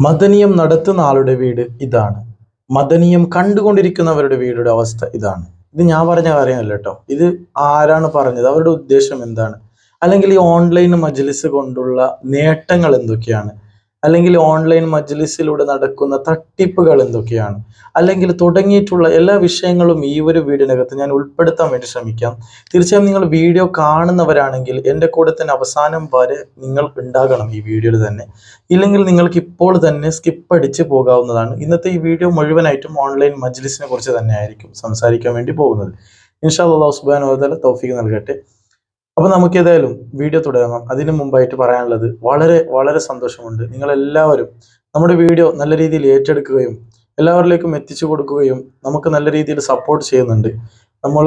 മദനീയം നടത്തുന്ന ആളുടെ വീട് ഇതാണ്. മദനീയം കണ്ടുകൊണ്ടിരിക്കുന്നവരുടെ വീടുടെ അവസ്ഥ ഇതാണ്. ഇത് ഞാൻ പറഞ്ഞ കാര്യമല്ല കേട്ടോ. ഇത് ആരാണ് പറഞ്ഞത്? അവരുടെ ഉദ്ദേശം എന്താണ്? അല്ലെങ്കിൽ ഈ ഓൺലൈൻ മജ്ലിസ് കൊണ്ടുള്ള നേട്ടങ്ങൾ എന്തൊക്കെയാണ്? അല്ലെങ്കിൽ ഓൺലൈൻ മജ്ലിസിലൂടെ നടക്കുന്ന തട്ടിപ്പുകൾ എന്തൊക്കെയാണ്? അല്ലെങ്കിൽ തുടങ്ങിയിട്ടുള്ള എല്ലാ വിഷയങ്ങളും ഈ ഒരു വീടിനകത്ത് ഞാൻ ഉൾപ്പെടുത്താൻ വേണ്ടി ശ്രമിക്കാം. തീർച്ചയായും നിങ്ങൾ വീഡിയോ കാണുന്നവരാണെങ്കിൽ എന്റെ കൂടെ തന്നെ അവസാനം വരെ നിങ്ങൾ ഉണ്ടാകണം ഈ വീഡിയോയിൽ തന്നെ. ഇല്ലെങ്കിൽ നിങ്ങൾക്ക് ഇപ്പോൾ തന്നെ സ്കിപ്പ് അടിച്ച് പോകാവുന്നതാണ്. ഇന്നത്തെ ഈ വീഡിയോ മുഴുവനായിട്ടും ഓൺലൈൻ മജ്ലിസിനെ കുറിച്ച് തന്നെ ആയിരിക്കും സംസാരിക്കാൻ വേണ്ടി പോകുന്നത്. ഇൻഷാ അള്ളാഹു സുബാൻ വതല തൗഫീഖ് നൽകട്ടെ. അപ്പൊ നമുക്ക് ഏതായാലും വീഡിയോ തുടങ്ങാം. അതിനു മുമ്പായിട്ട് പറയാനുള്ളത് വളരെ വളരെ സന്തോഷമുണ്ട്. നിങ്ങൾ എല്ലാവരും നമ്മുടെ വീഡിയോ നല്ല രീതിയിൽ ഏറ്റെടുക്കുകയും എല്ലാവരിലേക്കും എത്തിച്ചു കൊടുക്കുകയും നമുക്ക് നല്ല രീതിയിൽ സപ്പോർട്ട് ചെയ്യുന്നുണ്ട്. നമ്മൾ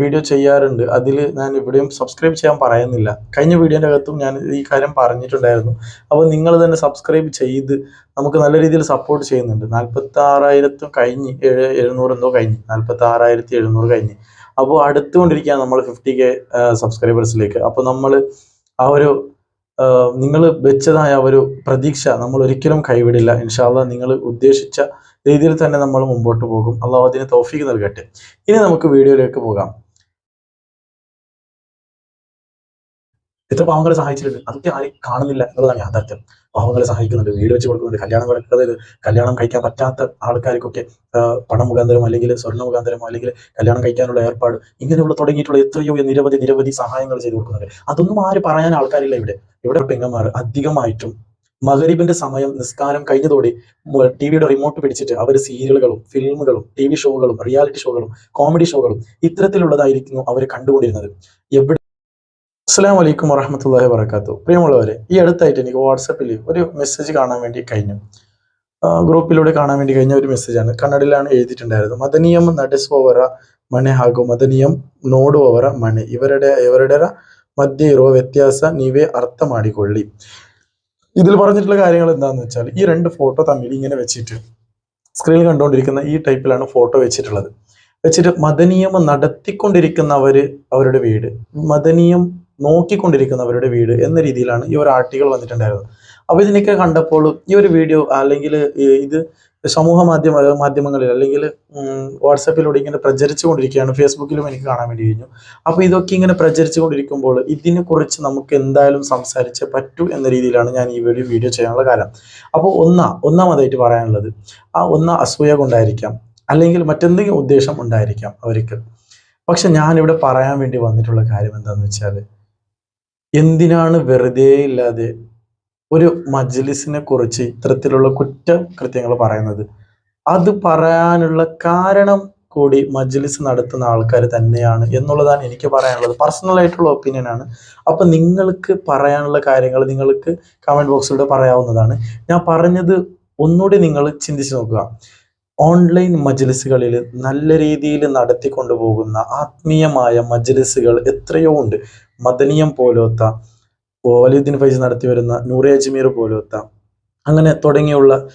വീഡിയോ ചെയ്യാറുണ്ട്. അതിൽ ഞാൻ ഇവിടെയും സബ്സ്ക്രൈബ് ചെയ്യാൻ പറയുന്നില്ല. കഴിഞ്ഞ വീഡിയോന്റെ അകത്തും ഞാൻ ഈ കാര്യം പറഞ്ഞിട്ടുണ്ടായിരുന്നു. അപ്പോൾ നിങ്ങൾ തന്നെ സബ്സ്ക്രൈബ് ചെയ്ത് നമുക്ക് നല്ല രീതിയിൽ സപ്പോർട്ട് ചെയ്യുന്നുണ്ട്. നാൽപ്പത്തി കഴിഞ്ഞ് എഴുന്നൂറ് എന്തോ കഴിഞ്ഞ്. നാൽപ്പത്തി ആറായിരത്തി എഴുന്നൂറ് കഴിഞ്ഞ്. അപ്പോൾ അടുത്തുകൊണ്ടിരിക്കുകയാണ് നമ്മൾ ഫിഫ്റ്റി കെ സബ്സ്ക്രൈബേഴ്സിലേക്ക് അപ്പോൾ നമ്മൾ ആ ഒരു നിങ്ങൾ വെച്ചതായ ഒരു പ്രതീക്ഷ നമ്മൾ ഒരിക്കലും കൈവിടില്ല ഇൻഷാല്ല നിങ്ങൾ ഉദ്ദേശിച്ച രീതിയിൽ തന്നെ നമ്മൾ മുമ്പോട്ട് പോകും. അള്ളാഹു അതിന് തോഫീക്ക് നൽകട്ടെ. ഇനി നമുക്ക് വീഡിയോയിലേക്ക് പോകാം. എത്ര പാവങ്ങളെ സഹായിച്ചിട്ടുണ്ട്. അതൊക്കെ ആരും കാണുന്നില്ല എന്നുള്ളതാണ് യാഥാർത്ഥ്യം. പാവങ്ങളെ സഹായിക്കുന്നുണ്ട്. വീട് വെച്ച് കൊടുക്കുന്നുണ്ട്. കല്യാണം അതായത് കല്യാണം കഴിക്കാൻ പറ്റാത്ത ആൾക്കാർക്കൊക്കെ പണം മുഖാന്തരം അല്ലെങ്കിൽ സ്വർണ മുഖാന്തരം അല്ലെങ്കിൽ കല്യാണം കഴിക്കാനുള്ള ഏർപ്പാട് ഇങ്ങനെയുള്ള തുടങ്ങിയിട്ടുള്ള എത്രയോ നിരവധി നിരവധി സഹായങ്ങൾ ചെയ്തു കൊടുക്കുന്നുണ്ട്. അതൊന്നും ആര് പറയാൻ ആൾക്കാരില്ല ഇവിടെ. ഇവിടെ പെങ്ങന്മാർ അധികമായിട്ടും മകരീബിന്റെ സമയം നിസ്കാരം കഴിഞ്ഞതോടെ ടി വിയുടെ റിമോട്ട് പിടിച്ചിട്ട് അവർ സീരിയലുകളും ഫിലിമുകളും ടി വി ഷോകളും റിയാലിറ്റി ഷോകളും കോമഡി ഷോകളും ഇത്തരത്തിലുള്ളതായിരിക്കുന്നു അവർ കണ്ടുകൊണ്ടിരുന്നത്. എവിടെ അസ്സാം വലൈക്കും വറഹമത്തല്ലാഹി വർക്കാത്തു പ്രിയമുള്ളവരെ ഈ അടുത്തായിട്ട് എനിക്ക് വാട്സപ്പിൽ ഒരു മെസ്സേജ് കാണാൻ വേണ്ടി കഴിഞ്ഞു. ഗ്രൂപ്പിലൂടെ കാണാൻ വേണ്ടി കഴിഞ്ഞ ഒരു മെസ്സേജാണ് കന്നഡയിലാണ് എഴുതിയിട്ടുണ്ടായിരുന്നത്. മദനീയം നടസ് ഓവറ മണെ ഹാഗോ. മദനീയം നോഡ് ഓവറ മണെ. ഇവരുടെ ഇവരുടെ മധ്യ ഇറോ വ്യത്യാസ നീവേ അർത്ഥമാടിക്കൊള്ളി. ഇതിൽ പറഞ്ഞിട്ടുള്ള കാര്യങ്ങൾ എന്താണെന്ന് വെച്ചാൽ ഈ രണ്ട് ഫോട്ടോ തമ്മിൽ ഇങ്ങനെ വെച്ചിട്ട് സ്ക്രീനിൽ കണ്ടുകൊണ്ടിരിക്കുന്ന ഈ ടൈപ്പിലാണ് ഫോട്ടോ വെച്ചിട്ടുള്ളത്. വെച്ചിട്ട് മദനീയം നടത്തിക്കൊണ്ടിരിക്കുന്നവര് അവരുടെ വീട് മദനീയം നോക്കിക്കൊണ്ടിരിക്കുന്നവരുടെ വീട് എന്ന രീതിയിലാണ് ഈ ഒരു ആർട്ടിക്കിൾ വന്നിട്ടുണ്ടായിരുന്നത്. അപ്പൊ ഇതിനൊക്കെ കണ്ടപ്പോൾ ഈ ഒരു വീഡിയോ അല്ലെങ്കിൽ ഇത് സമൂഹ മാധ്യമ മാധ്യമങ്ങളിൽ അല്ലെങ്കിൽ വാട്സാപ്പിലൂടെ ഇങ്ങനെ പ്രചരിച്ചു കൊണ്ടിരിക്കുകയാണ് ഫേസ്ബുക്കിലും എനിക്ക് കാണാൻ വേണ്ടി കഴിഞ്ഞു. അപ്പോൾ ഇതൊക്കെ ഇങ്ങനെ പ്രചരിച്ചു കൊണ്ടിരിക്കുമ്പോൾ ഇതിനെക്കുറിച്ച് നമുക്ക് എന്തായാലും സംസാരിച്ചേ പറ്റൂ എന്ന രീതിയിലാണ് ഞാൻ ഈ വീഡിയോ വീഡിയോ ചെയ്യാനുള്ള കാരണം അപ്പോൾ ഒന്നാ ഒന്നാമതായിട്ട് പറയാനുള്ളത് ആ ഒന്ന അസൂയ കൊണ്ടായിരിക്കാം. അല്ലെങ്കിൽ മറ്റെന്തെങ്കിലും ഉദ്ദേശം ഉണ്ടായിരിക്കാം അവർക്ക്. പക്ഷെ ഞാനിവിടെ പറയാൻ വേണ്ടി വന്നിട്ടുള്ള കാര്യം എന്താണെന്ന് വെച്ചാൽ എന്തിനാണ് വെറുതെ ഇല്ലാതെ ഒരു മജ്ലിസിനെ കുറിച്ച് ഇത്തരത്തിലുള്ള കുറ്റകൃത്യങ്ങൾ പറയുന്നത്. അത് പറയാനുള്ള കാരണം കൂടി മജ്ലിസ് നടത്തുന്ന ആൾക്കാർ തന്നെയാണ് എന്നുള്ളതാണ് എനിക്ക് പറയാനുള്ളത്. പേഴ്സണൽ ആയിട്ടുള്ള ഒപ്പീനിയൻ ആണ്. അപ്പൊ നിങ്ങൾക്ക് പറയാനുള്ള കാര്യങ്ങൾ നിങ്ങൾക്ക് കമന്റ് ബോക്സിലൂടെ പറയാവുന്നതാണ്. ഞാൻ പറഞ്ഞത് ഒന്നുകൂടി നിങ്ങൾ ചിന്തിച്ചു നോക്കുക. ഓൺലൈൻ മജ്ലിസുകളിൽ നല്ല രീതിയിൽ നടത്തിക്കൊണ്ടു പോകുന്ന ആത്മീയമായ മജ്ലിസുകൾ എത്രയോ ഉണ്ട്. മദനീയം പോലത്തെ വലിയുദ്ദീൻ ഫൈസ് നടത്തി വരുന്ന നൂറെ അജ്മീർ പോലത്തെ അങ്ങനെ തുടങ്ങിയുള്ള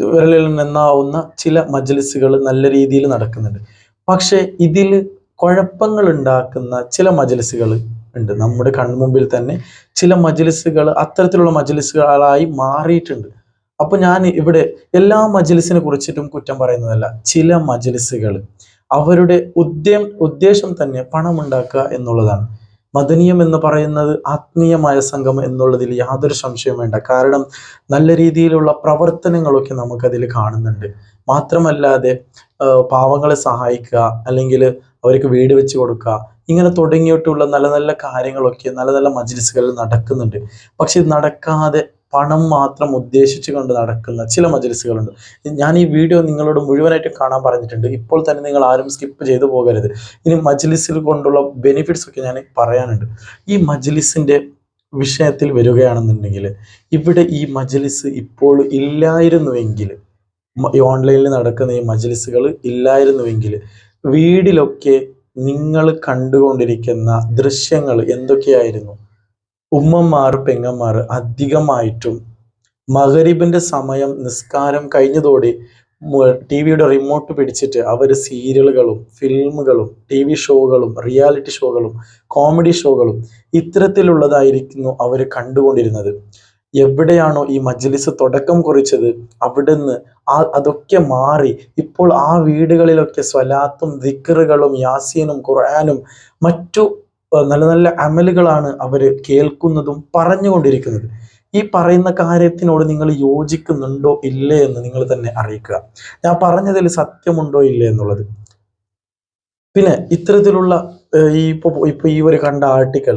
വിരലിൽ നിന്നാവുന്ന ചില മജ്ലിസുകൾ നല്ല രീതിയിൽ നടക്കുന്നുണ്ട്. പക്ഷെ ഇതിൽ കുഴപ്പങ്ങൾ ഉണ്ടാക്കുന്ന ചില മജ്ലിസുകൾ ഉണ്ട്. നമ്മുടെ കൺമുമ്പിൽ തന്നെ ചില മജ്ലിസുകൾ അത്തരത്തിലുള്ള മജ്ലിസുകളായി മാറിയിട്ടുണ്ട്. അപ്പൊ ഞാൻ ഇവിടെ എല്ലാ മജ്ലിസിനെ കുറിച്ചിട്ടും കുറ്റം പറയുന്നതല്ല. ചില മജ്ലിസുകൾ അവരുടെ ഉദ്യം ഉദ്ദേശം തന്നെ പണമുണ്ടാക്കുക എന്നുള്ളതാണ്. മദനീയം എന്ന് പറയുന്നത് ആത്മീയമായ സംഘം എന്നുള്ളതിൽ യാതൊരു സംശയവും വേണ്ട. കാരണം നല്ല രീതിയിലുള്ള പ്രവർത്തനങ്ങളൊക്കെ നമുക്കതിൽ കാണുന്നുണ്ട്. മാത്രമല്ലാതെ പാവങ്ങളെ സഹായിക്കുക അല്ലെങ്കിൽ അവർക്ക് വീട് വെച്ച് കൊടുക്കുക ഇങ്ങനെ തുടങ്ങിയിട്ടുള്ള നല്ല നല്ല കാര്യങ്ങളൊക്കെ നല്ല നല്ല മജ്ലിസുകളിൽ നടക്കുന്നുണ്ട്. പക്ഷെ നടക്കാതെ പണം മാത്രം ഉദ്ദേശിച്ചു കൊണ്ട് നടക്കുന്ന ചില മജലിസുകളുണ്ട്. ഞാൻ ഈ വീഡിയോ നിങ്ങളോട് മുഴുവനായിട്ട് കാണാൻ പറഞ്ഞിട്ടുണ്ട്. ഇപ്പോൾ തന്നെ നിങ്ങൾ ആരും സ്കിപ്പ് ചെയ്തു പോകരുത്. ഇനി മജ്ലിസിൽ കൊണ്ടുള്ള ബെനിഫിറ്റ്സ് ഒക്കെ ഞാൻ പറയാനുണ്ട്. ഈ മജ്ലിസിന്റെ വിഷയത്തിൽ വരികയാണെന്നുണ്ടെങ്കിൽ ഇവിടെ ഈ മജ്ലിസ് ഇപ്പോൾ ഇല്ലായിരുന്നുവെങ്കിൽ ഓൺലൈനിൽ നടക്കുന്ന ഈ മജ്ലിസുകൾ ഇല്ലായിരുന്നുവെങ്കിൽ വീടിലൊക്കെ നിങ്ങൾ കണ്ടുകൊണ്ടിരിക്കുന്ന ദൃശ്യങ്ങൾ എന്തൊക്കെയായിരുന്നു? ഉമ്മമാർ പെങ്ങന്മാർ അധികമായിട്ടും മകരിബിന്റെ സമയം നിസ്കാരം കഴിഞ്ഞതോടെ ടി വിയുടെ റിമോട്ട് പിടിച്ചിട്ട് അവർ സീരിയലുകളും ഫിലിമുകളും ടി വി ഷോകളും റിയാലിറ്റി ഷോകളും കോമഡി ഷോകളും ഇത്തരത്തിലുള്ളതായിരിക്കുന്നു അവർ കണ്ടുകൊണ്ടിരുന്നത്. എവിടെയാണോ ഈ മജ്ലിസ് തുടക്കം കുറിച്ചത് അവിടുന്ന് ആ അതൊക്കെ മാറി. ഇപ്പോൾ ആ വീടുകളിലൊക്കെ സ്വലാത്തും ദിക്കറുകളും യാസീനും ഖുർആാനും മറ്റു നല്ല നല്ല അമലുകളാണ് അവർ കേൾക്കുന്നതും പറഞ്ഞുകൊണ്ടിരിക്കുന്നത്. ഈ പറയുന്ന കാര്യത്തിനോട് നിങ്ങൾ യോജിക്കുന്നുണ്ടോ ഇല്ലേ എന്ന് നിങ്ങൾ തന്നെ അറിയിക്കുക. ഞാൻ പറഞ്ഞതിൽ സത്യമുണ്ടോ ഇല്ലേ എന്നുള്ളത്. പിന്നെ ഇത്തരത്തിലുള്ള ഈ ഇപ്പൊ ഇപ്പൊ ഈ ഒരു കണ്ട ആർട്ടിക്കൾ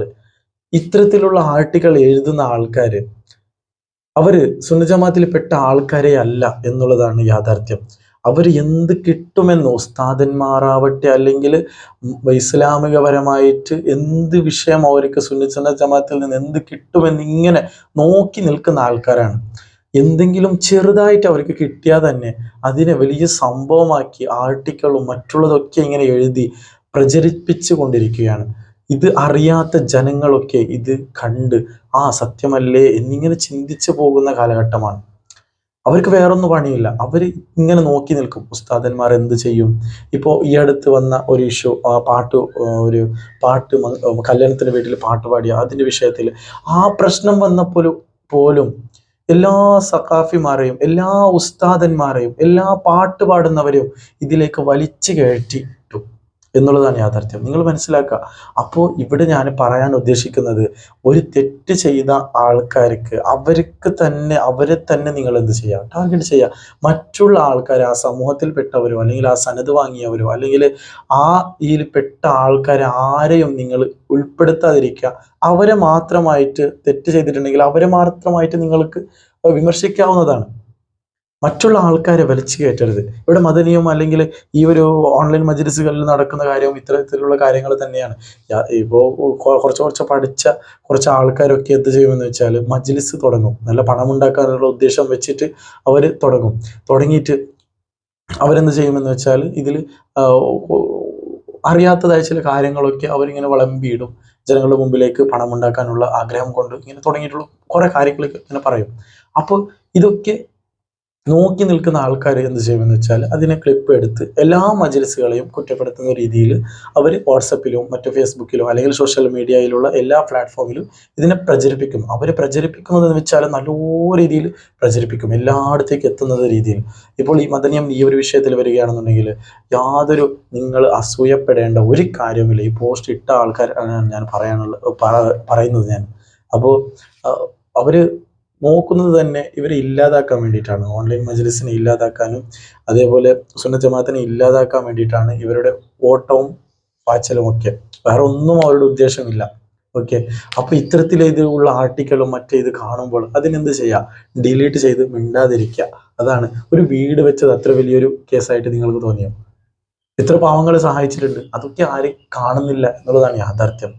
ഇത്തരത്തിലുള്ള ആർട്ടിക്കൾ എഴുതുന്ന ആൾക്കാര് അവർ സുന്നജമാത്തിൽ പെട്ട ആൾക്കാരെ അല്ല എന്നുള്ളതാണ് യാഥാർത്ഥ്യം. അവർ എന്ത് കിട്ടുമെന്ന് ഉസ്താദന്മാരാവട്ടെ അല്ലെങ്കിൽ ഇസ്ലാമികപരമായിട്ട് എന്ത് വിഷയം അവർക്ക് സുന്നജന ജമാത്തിൽ നിന്ന് എന്ത് കിട്ടുമെന്ന് ഇങ്ങനെ നോക്കി നിൽക്കുന്ന ആൾക്കാരാണ്. എന്തെങ്കിലും ചെറുതായിട്ട് അവർക്ക് കിട്ടിയാൽ തന്നെ അതിനെ വലിയ സംഭവമാക്കി ആർട്ടിക്കളും മറ്റുള്ളതൊക്കെ ഇങ്ങനെ എഴുതി പ്രചരിപ്പിച്ചു കൊണ്ടിരിക്കുകയാണ്. ഇത് അറിയാത്ത ജനങ്ങളൊക്കെ ഇത് കണ്ട് ആ സത്യമല്ലേ എന്നിങ്ങനെ ചിന്തിച്ചു പോകുന്ന കാലഘട്ടമാണ്. അവർക്ക് വേറൊന്നും പണിയില്ല. അവർ ഇങ്ങനെ നോക്കി നിൽക്കും. ഉസ്താദന്മാർ എന്ത് ചെയ്യും? ഇപ്പോൾ ഈ അടുത്ത് വന്ന ഒരു ഇഷ്യൂ പാട്ട് ഒരു പാട്ട് കല്യാണത്തിന്റെ വീട്ടിൽ പാട്ട് പാടിയ അതിന്റെ വിഷയത്തിൽ ആ പ്രശ്നം വന്നപ്പോൾ പോലും എല്ലാ സഖാഫിമാരെയും എല്ലാ ഉസ്താദന്മാരെയും എല്ലാ പാട്ട് പാടുന്നവരെയും ഇതിലേക്ക് വലിച്ചു കയറ്റിയിട്ടു എന്നുള്ളതാണ് യാഥാർത്ഥ്യം. നിങ്ങൾ മനസ്സിലാക്കുക അപ്പോൾ ഇവിടെ ഞാൻ പറയാൻ ഉദ്ദേശിക്കുന്നത് ഒരു തെറ്റ് ചെയ്ത ആൾക്കാർക്ക് അവർക്ക് തന്നെ അവരെ തന്നെ നിങ്ങൾ എന്ത് ചെയ്യുക? ടാർഗറ്റ് ചെയ്യുക. മറ്റുള്ള ആൾക്കാർ ആ സമൂഹത്തിൽപ്പെട്ടവരോ അല്ലെങ്കിൽ ആ സനത് വാങ്ങിയവരോ അല്ലെങ്കിൽ ആ ഇതിൽ പെട്ട ആൾക്കാരെ ആരെയും നിങ്ങൾ ഉൾപ്പെടുത്താതിരിക്കുക. അവരെ മാത്രമായിട്ട് തെറ്റ് ചെയ്തിട്ടുണ്ടെങ്കിൽ അവരെ മാത്രമായിട്ട് നിങ്ങൾക്ക് വിമർശിക്കാവുന്നതാണ്. മറ്റുള്ള ആൾക്കാരെ വലിച്ചു കയറ്റരുത്. ഇവിടെ മദനിയും അല്ലെങ്കിൽ ഈ ഒരു ഓൺലൈൻ മജ്ലിസുകളിൽ നടക്കുന്ന കാര്യവും ഇത്തരത്തിലുള്ള കാര്യങ്ങൾ തന്നെയാണ്. ഇപ്പോൾ കുറച്ച് കുറച്ച് പഠിച്ച കുറച്ച് ആൾക്കാരൊക്കെ എന്ത് ചെയ്യുമെന്ന് വെച്ചാൽ മജ്ലിസ് തുടങ്ങും. നല്ല പണം ഉണ്ടാക്കാനുള്ള ഉദ്ദേശം വെച്ചിട്ട് അവർ തുടങ്ങും. തുടങ്ങിയിട്ട് അവരെന്ത് ചെയ്യുമെന്ന് വെച്ചാൽ ഇതിൽ അറിയാത്തതായ ചില കാര്യങ്ങളൊക്കെ അവരിങ്ങനെ വിളമ്പിയിടും. ജനങ്ങളുടെ മുമ്പിലേക്ക് പണം ഉണ്ടാക്കാനുള്ള ആഗ്രഹം കൊണ്ട് ഇങ്ങനെ തുടങ്ങിയിട്ടുള്ള കുറേ കാര്യങ്ങളൊക്കെ ഇങ്ങനെ പറയും. അപ്പോൾ ഇതൊക്കെ നോക്കി നിൽക്കുന്ന ആൾക്കാർ എന്ത് ചെയ്യുമെന്ന് വെച്ചാൽ അതിനെ ക്ലിപ്പ് എടുത്ത് എല്ലാ മജ്ലിസുകളെയും കുറ്റപ്പെടുത്തുന്ന രീതിയിൽ അവർ വാട്സപ്പിലും മറ്റു ഫേസ്ബുക്കിലും അല്ലെങ്കിൽ സോഷ്യൽ മീഡിയയിലുള്ള എല്ലാ പ്ലാറ്റ്ഫോമിലും ഇതിനെ പ്രചരിപ്പിക്കും. അവർ പ്രചരിപ്പിക്കുന്നത് എന്ന് വെച്ചാൽ നല്ല രീതിയിൽ പ്രചരിപ്പിക്കും. എല്ലായിടത്തേക്ക് എത്തുന്നത് രീതിയിൽ. ഇപ്പോൾ ഈ മദനിയം ഈ ഒരു വിഷയത്തിൽ വരികയാണെന്നുണ്ടെങ്കിൽ യാതൊരു നിങ്ങൾ അസൂയപ്പെടേണ്ട ഒരു കാര്യവുമില്ല. ഈ പോസ്റ്റ് ഇട്ട ആൾക്കാർ ഞാൻ പറയാനുള്ള പറയുന്നത് ഞാൻ. അപ്പോൾ അവർ നോക്കുന്നത് തന്നെ ഇവരെ ഇല്ലാതാക്കാൻ വേണ്ടിയിട്ടാണ്. ഓൺലൈൻ മജ്ലിസിനെ ഇല്ലാതാക്കാനും അതേപോലെ സുന്ന ജമാഅത്തിനെ ഇല്ലാതാക്കാൻ വേണ്ടിയിട്ടാണ് ഇവരുടെ ഓട്ടവും പാച്ചലും ഒക്കെ. വേറെ ഒന്നും അവരുടെ ഉദ്ദേശമില്ല. ഓക്കെ? അപ്പൊ ഇത്തരത്തിൽ ഇതിലുള്ള ആർട്ടിക്കിളും മറ്റേ ഇത് കാണുമ്പോൾ അതിനെന്ത് ചെയ്യുക ഡിലീറ്റ് ചെയ്ത് മിണ്ടാതിരിക്കുക. അതാണ്. ഒരു വീട് വെച്ചത് അത്ര വലിയൊരു കേസായിട്ട് നിങ്ങൾക്ക് തോന്നിയോ? എത്ര പാവങ്ങളെ സഹായിച്ചിട്ടുണ്ട്. അതൊക്കെ ആരും കാണുന്നില്ല എന്നുള്ളതാണ് യാഥാർത്ഥ്യം.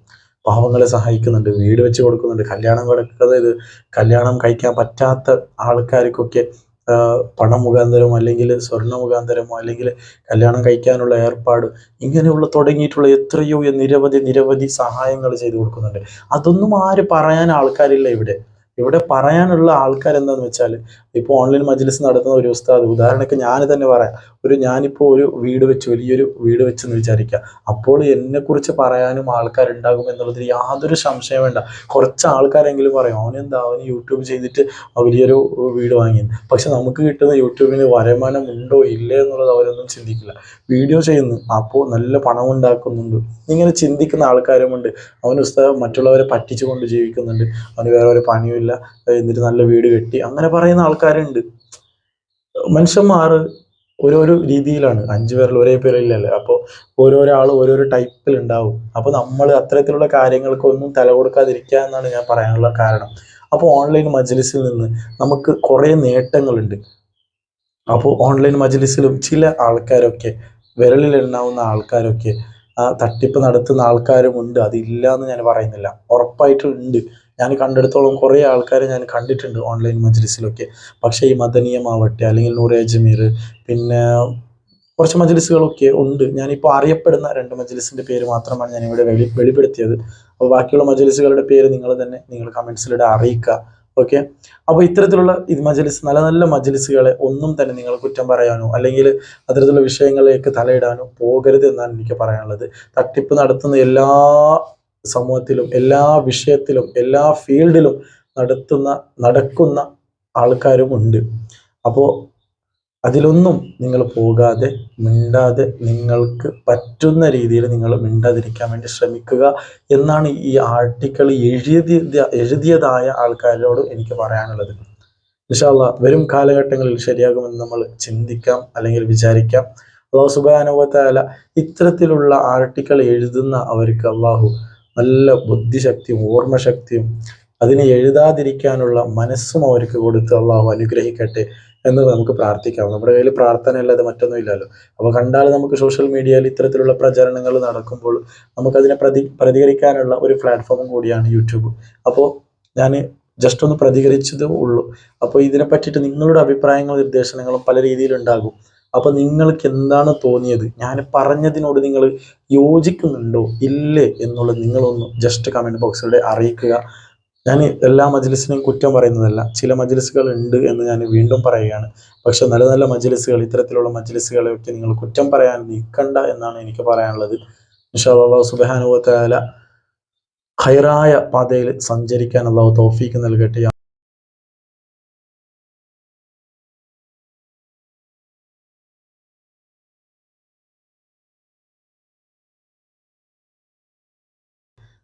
പാവങ്ങളെ സഹായിക്കുന്നുണ്ട് വീട് വെച്ച് കൊടുക്കുന്നുണ്ട് കല്യാണം കൊടുക്കുന്നത് ഇത് കല്യാണം കഴിക്കാൻ പറ്റാത്ത ആൾക്കാർക്കൊക്കെ പണം മുഖാന്തരമോ അല്ലെങ്കിൽ സ്വർണ മുഖാന്തരമോ അല്ലെങ്കിൽ കല്യാണം കഴിക്കാനുള്ള ഏർപ്പാട് ഇങ്ങനെയുള്ള തുടങ്ങിയിട്ടുള്ള എത്രയോ നിരവധി നിരവധി സഹായങ്ങൾ ചെയ്തു കൊടുക്കുന്നുണ്ട്. അതൊന്നും ആര് പറയാൻ ആൾക്കാരില്ല ഇവിടെ. ഇവിടെ പറയാനുള്ള ആൾക്കാർ എന്താന്ന് വെച്ചാൽ ഇപ്പോൾ ഓൺലൈൻ മജ്ലിസ് നടത്തുന്ന ഒരു ഉസ്താദ് ഉദാഹരണക്ക് ഞാൻ തന്നെ പറയാം. ഒരു ഞാനിപ്പോൾ ഒരു വീട് വെച്ച് വലിയൊരു വീട് വെച്ചെന്ന് വിചാരിക്കുക അപ്പോൾ എന്നെക്കുറിച്ച് പറയാനും ആൾക്കാരുണ്ടാകും എന്നുള്ളതിൽ യാതൊരു സംശയം വേണ്ട. കുറച്ച് ആൾക്കാരെങ്കിലും പറയും അവനെന്താ അവന് യൂട്യൂബ് ചെയ്തിട്ട് വലിയൊരു വീട് വാങ്ങി പക്ഷെ നമുക്ക് കിട്ടുന്ന യൂട്യൂബിന് വരുമാനം ഉണ്ടോ ഇല്ലേ എന്നുള്ളത് അവരൊന്നും ചിന്തിക്കില്ല. വീഡിയോ ചെയ്യുന്നു അപ്പോൾ നല്ല പണം ഉണ്ടാക്കുന്നുണ്ട്. ഇങ്ങനെ ചിന്തിക്കുന്ന ആൾക്കാരുമുണ്ട് അവൻ ഉസ്താദ് മറ്റുള്ളവരെ പറ്റിച്ചുകൊണ്ട് ജീവിക്കുന്നുണ്ട്. അവന് വേറെ ഒരു പണിയുമില്ല. എന്നിട്ട് നല്ല വീട് കെട്ടി അങ്ങനെ പറയുന്ന ആൾക്കാരുണ്ട്. മനുഷ്യന്മാർ ഓരോരോ രീതിയിലാണ്. അഞ്ചു പേരിൽ ഒരേ പേരില്ലല്ലേ അപ്പോൾ ഓരോരോ ആൾ ഉണ്ടാവും. അപ്പോൾ നമ്മൾ അത്തരത്തിലുള്ള കാര്യങ്ങൾക്കൊന്നും തല കൊടുക്കാതിരിക്കുക എന്നാണ് ഞാൻ പറയാനുള്ള കാരണം. അപ്പോൾ ഓൺലൈൻ മജ്ലിസിൽ നിന്ന് നമുക്ക് കുറേ നേട്ടങ്ങളുണ്ട്. അപ്പോൾ ഓൺലൈൻ മജ്ലിസിലും ചില ആൾക്കാരൊക്കെ വിരലിൽ ഉണ്ടാവുന്ന ആൾക്കാരൊക്കെ ആ തട്ടിപ്പ് നടത്തുന്ന ആൾക്കാരുമുണ്ട് അതില്ല എന്ന് ഞാൻ പറയുന്നില്ല. ഉറപ്പായിട്ടും ഉണ്ട്. ഞാൻ കണ്ടെടുത്തോളം കുറേ ആൾക്കാരെ ഞാൻ കണ്ടിട്ടുണ്ട് ഓൺലൈൻ മജ്ലിസിലൊക്കെ. പക്ഷേ ഈ മദനീയമാവട്ടെ അല്ലെങ്കിൽ നൂർ അജ്മീർ പിന്നെ കുറച്ച് മജ്ലിസുകളൊക്കെ ഉണ്ട്. ഞാനിപ്പോൾ അറിയപ്പെടുന്ന രണ്ട് മജ്ലിസിന്റെ പേര് മാത്രമാണ് ഞാൻ ഇവിടെ വെളി വെളിപ്പെടുത്തിയത്. അപ്പോൾ ബാക്കിയുള്ള മജ്ലിസുകളുടെ പേര് നിങ്ങൾ തന്നെ നിങ്ങൾ കമൻസിലൂടെ അറിയിക്കുക. ഓക്കെ? അപ്പോൾ ഇത്തരത്തിലുള്ള ഇത് മജ്ലിസ് നല്ല നല്ല മജ്ലിസുകളെ ഒന്നും തന്നെ നിങ്ങൾ കുറ്റം പറയാനോ അല്ലെങ്കിൽ അത്തരത്തിലുള്ള വിഷയങ്ങളിലേക്ക് തലയിടാനോ പോകരുത് എന്നാണ് എനിക്ക് പറയാനുള്ളത്. തട്ടിപ്പ് നടത്തുന്ന എല്ലാ സമൂഹത്തിലും എല്ലാ വിഷയത്തിലും എല്ലാ ഫീൽഡിലും നടത്തുന്ന നടക്കുന്ന ആൾക്കാരും ഉണ്ട്. അപ്പോൾ അതിലൊന്നും നിങ്ങൾ പോകാതെ മിണ്ടാതെ നിങ്ങൾക്ക് പറ്റുന്ന രീതിയിൽ നിങ്ങൾ മിണ്ടാതിരിക്കാൻ വേണ്ടി ശ്രമിക്കുക എന്നാണ് ഈ ആർട്ടിക്കിൾ എഴുതിയ എഴുതിയതായ ആൾക്കാരോട് എനിക്ക് പറയാനുള്ളത്. ഇൻഷാല്ല വരും കാലഘട്ടങ്ങളിൽ ശരിയാകുമെന്ന് നമ്മൾ ചിന്തിക്കാം അല്ലെങ്കിൽ വിചാരിക്കാം. അള്ളാഹു സുബാനുവല ഇത്തരത്തിലുള്ള ആർട്ടിക്കിൾ എഴുതുന്ന അവർക്ക് അള്ളാഹു നല്ല ബുദ്ധിശക്തിയും ഓർമ്മശക്തിയും അതിനെ എഴുതാതിരിക്കാനുള്ള മനസ്സും അവർക്ക് കൊടുത്ത് അള്ളാഹു അനുഗ്രഹിക്കട്ടെ എന്ന് നമുക്ക് പ്രാർത്ഥിക്കാം. നമ്മുടെ കയ്യിൽ പ്രാർത്ഥന അല്ലാതെ മറ്റൊന്നും ഇല്ലല്ലോ അപ്പോൾ കണ്ടാൽ നമുക്ക് സോഷ്യൽ മീഡിയയിൽ ഇത്തരത്തിലുള്ള പ്രചരണങ്ങൾ നടക്കുമ്പോൾ നമുക്കതിനെ പ്രതി പ്രതികരിക്കാനുള്ള ഒരു പ്ലാറ്റ്ഫോമും കൂടിയാണ് യൂട്യൂബ് അപ്പോൾ ഞാൻ ജസ്റ്റ് ഒന്ന് പ്രതികരിച്ചതേ ഉള്ളൂ. അപ്പോൾ ഇതിനെ പറ്റിയിട്ട് നിങ്ങളുടെ അഭിപ്രായങ്ങളും നിർദ്ദേശങ്ങളും പല രീതിയിലുണ്ടാകും. അപ്പോൾ നിങ്ങൾക്ക് എന്താണ് തോന്നിയത്? ഞാൻ പറഞ്ഞതിനോട് നിങ്ങൾ യോജിക്കുന്നുണ്ടോ? ഇല്ലേ എന്നുള്ളത് നിങ്ങളൊന്ന് ജസ്റ്റ് കമന്റ് ബോക്സിലൂടെ അറിയിക്കുക. ഞാൻ എല്ലാ മജ്ലിസിനെയും കുറ്റം പറയുന്നതല്ല. ചില മജ്ലിസുകൾ ഉണ്ട് എന്ന് ഞാൻ വീണ്ടും പറയുകയാണ്. പക്ഷെ നല്ല നല്ല മജ്ലിസുകൾ ഇത്തരത്തിലുള്ള മജ്ലിസുകളെയൊക്കെ നിങ്ങൾ കുറ്റം പറയാൻ നിൽക്കണ്ട എന്നാണ് എനിക്ക് പറയാനുള്ളത്. ഇൻഷാ അള്ളാഹു സുബാനുവല ഹൈറായ പാതയിൽ സഞ്ചരിക്കാൻ അള്ളാഹു തോഫീക്ക് നൽകട്ടെ.